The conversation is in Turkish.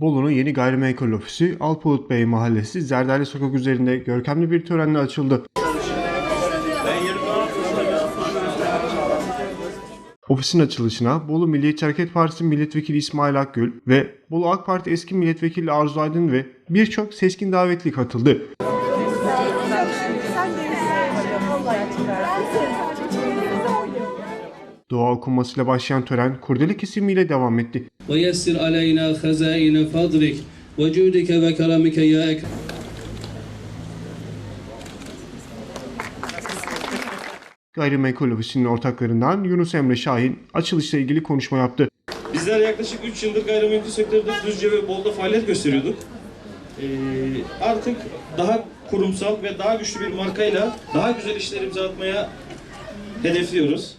Bolu'nun yeni gayrimenkul ofisi Alpalut Bey Mahallesi Zerdali Sokak üzerinde görkemli bir törenle açıldı. Ofisin açılışına Bolu Milliyetçi Hareket Partisi Milletvekili İsmail Akgül ve Bolu AK Parti eski milletvekili Arzu Aydın ve birçok seskin davetli katıldı. Dua okunmasıyla başlayan tören kurdele kesimiyle devam etti. ويسر علينا خزائن فضلك وجودك وكرمك يا أكرم Gayrimenkul ofisinin ortaklarından Yunus Emre Şahin açılışla ilgili konuşma yaptı. Bizler yaklaşık 3 yıldır gayrimenkul sektöründe Düzce ve Bolu'da faaliyet gösteriyorduk. Ee, artık daha kurumsal ve daha güçlü bir markayla daha güzel işler imza atmaya hedefliyoruz.